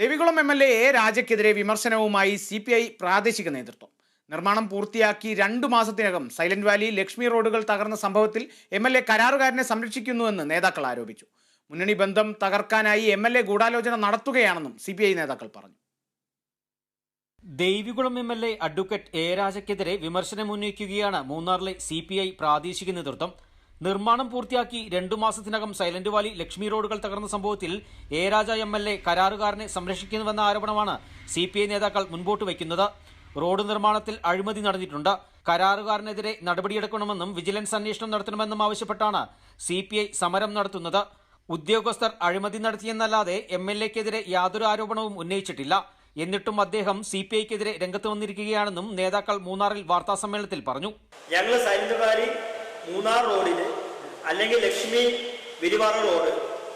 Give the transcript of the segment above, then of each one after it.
Devikulam M L A A രാജയ്ക്കെതിരെ വിമർശനവുമായി C P I പ്രാദേശിക നേതൃത്വം. നിർമ്മാണം പൂർത്തിയാക്കി രണ്ടു മാസത്തിനകം സൈലന്റ് വാലി ലക്ഷ്മി റോഡുകൾ തകർന്ന സംഭവത്തിൽ എം എൽ എ കരാറുകാരനെ സംരക്ഷിക്കുന്നുവെന്ന് നേതാക്കൾ ആരോപിച്ചു. മുന്നണി ബന്ധം തകർക്കാനായി എം എൽ എ ഗൂഢാലോചന നടത്തുകയാണെന്നും സി പി ഐ നേതാക്കൾ പറഞ്ഞു. Devikulam M L A advocate A രാജയ്ക്കെതിരെ വിമർശനമുന്നയിക്കുകയാണ് മൂന്നാറിലെ സി പി ഐ പ്രാദേശിക നേതൃത്വം. നിർമ്മാണം പൂർത്തിയാക്കി രണ്ടു മാസത്തിനകം സൈലന്റ് വാലി ലക്ഷ്മി റോഡുകൾ തകർന്ന സംഭവത്തിൽ A Raja M L A കരാറുകാരനെ സംരക്ഷിക്കുന്നുവെന്ന ആരോപണമാണ് സി പി ഐ നേതാക്കൾ മുൻപോട്ട് വയ്ക്കുന്നത്. റോഡ് നിർമ്മാണത്തിൽ അഴിമതി നടന്നിട്ടുണ്ട്. കരാറുകാരനെതിരെ നടപടിയെടുക്കണമെന്നും വിജിലൻസ് അന്വേഷണം നടത്തണമെന്നും ആവശ്യപ്പെട്ടാണ് സി സമരം നടത്തുന്നത്. ഉദ്യോഗസ്ഥർ അഴിമതി നടത്തിയെന്നല്ലാതെ എം എൽ എക്കെതിരെ യാതൊരു ആരോപണവും ഉന്നയിച്ചിട്ടില്ല. എന്നിട്ടും അദ്ദേഹം സി പി ഐക്കെതിരെ രംഗത്ത് വന്നിരിക്കുകയാണെന്നും നേതാക്കൾ മൂന്നാറിൽ വാർത്താ സമ്മേളനത്തിൽ പറഞ്ഞു. ഞങ്ങൾ സൈലന്റ് വാലി മൂന്നാർ റോഡിലെ അല്ലെങ്കിൽ ലക്ഷ്മി വിരിവാറ റോഡ്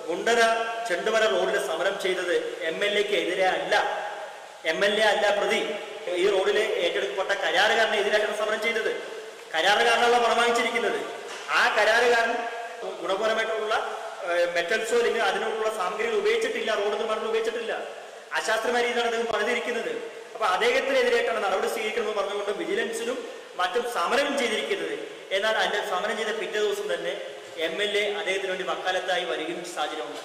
ഗുണ്ടര ചെണ്ടുമല റോഡിൽ സമരം ചെയ്തത് എം എൽ എക്ക് എതിരെ അല്ല. എം എൽ എ അല്ല പ്രതി. ഈ റോഡിലെ ഏറ്റെടുക്കപ്പെട്ട കരാറുകാരനെ എതിരായിട്ടാണ് സമരം ചെയ്തത്. കരാറുകാരനാണല്ലോ പണം ആ കരാറുകാരൻ ഗുണപരമായിട്ടുള്ള മെറ്റൽസോ അല്ലെങ്കിൽ അതിനുള്ള സാമഗ്രികൾ ഉപയോഗിച്ചിട്ടില്ല റോഡ് നിർമ്മാണം ഉപയോഗിച്ചിട്ടില്ല. അശാസ്ത്രമായ രീതിയിലാണ് അദ്ദേഹം പറഞ്ഞിരിക്കുന്നത്. അപ്പൊ അദ്ദേഹത്തിനെതിരായിട്ടാണ് നടപടി സ്വീകരിക്കണമെന്ന് പറഞ്ഞുകൊണ്ട് വിജിലൻസിനും മറ്റും സമരം ചെയ്തിരിക്കുന്നത്. എന്നാൽ അതിന്റെ സമരം ചെയ്ത പിറ്റേ ദിവസം തന്നെ എം എൽ എ അദ്ദേഹത്തിന് വേണ്ടി വക്കാലത്തായി വരികയും സാഹചര്യമുണ്ട്.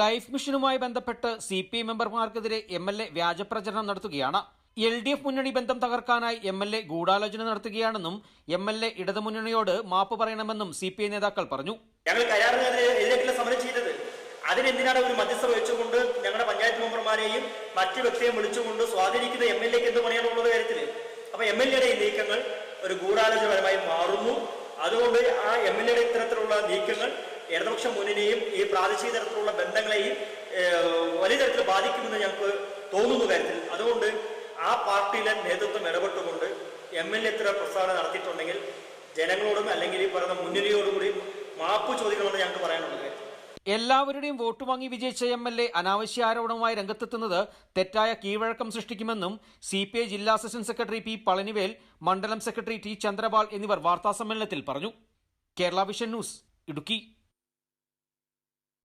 ലൈഫ് മിഷനുമായി ബന്ധപ്പെട്ട് സി പി ഐ മെമ്പർമാർക്കെതിരെ എം എൽ എ വ്യാജപ്രചരണം നടത്തുകയാണ്. എൽ ഡി എഫ് മുന്നണി ബന്ധം തകർക്കാനായി എം എൽ എ ഗൂഢാലോചന നടത്തുകയാണെന്നും എം എൽ എ ഇടതുമുന്നണിയോട് മാപ്പ് പറയണമെന്നും സി പി ഐ നേതാക്കൾ പറഞ്ഞു. ഞങ്ങൾ കരാറിനെതിരെ എതിരായിട്ടുള്ള സമരം ചെയ്തത്. അതിനെന്തിനാണ് ഒരു മധ്യസ്ഥ വെച്ചുകൊണ്ട് ഞങ്ങളുടെ പഞ്ചായത്ത് മെമ്പർമാരെയും മറ്റു വ്യക്തിയെയും വിളിച്ചുകൊണ്ട് സ്വാധീനിക്കുന്ന എം എൽ എക്ക് എന്ത് പണിയാണുള്ളത് കാര്യത്തിൽ അപ്പൊ എം എൽ എയുടെ ഈ നീക്കങ്ങൾ ഒരു ഗൂഢാലോചനപരമായി മാറുന്നു. അതുകൊണ്ട് ആ എം എൽ എയുടെ ഇത്തരത്തിലുള്ള നീക്കങ്ങൾ ഇടതുപക്ഷ മുന്നണിയും ഈ പ്രാദേശിക തരത്തിലുള്ള ബന്ധങ്ങളെയും വലിയ തരത്തിൽ ബാധിക്കുമെന്ന് ഞങ്ങൾക്ക് തോന്നുന്നു കാര്യത്തിൽ. അതുകൊണ്ട് ആ പാർട്ടിയിലെ നേതൃത്വം ഇടപെട്ടുകൊണ്ട് എം എൽ എ ഇത്തരം പ്രസ്താവന നടത്തിയിട്ടുണ്ടെങ്കിൽ ജനങ്ങളോടും അല്ലെങ്കിൽ ഈ പറയുന്ന മുന്നണിയോടും കൂടി മാപ്പ് ചോദിക്കണമെന്ന് ഞങ്ങൾക്ക് പറയാനുള്ളത്. എല്ലാവരുടെയും വോട്ട് വാങ്ങി വിജയിച്ച എം എൽ എ അനാവശ്യ ആരോപണവുമായി രംഗത്തെത്തുന്നത് തെറ്റായ കീഴ്വഴക്കം സൃഷ്ടിക്കുമെന്നും സി പി ഐ ജില്ലാ അസിസ്റ്റന്റ് സെക്രട്ടറി പി പളനിവേൽ മണ്ഡലം സെക്രട്ടറി ടി ചന്ദ്രപാൽ എന്നിവർ വാർത്താസമ്മേളനത്തിൽ പറഞ്ഞു. Kerala vision news Idukki.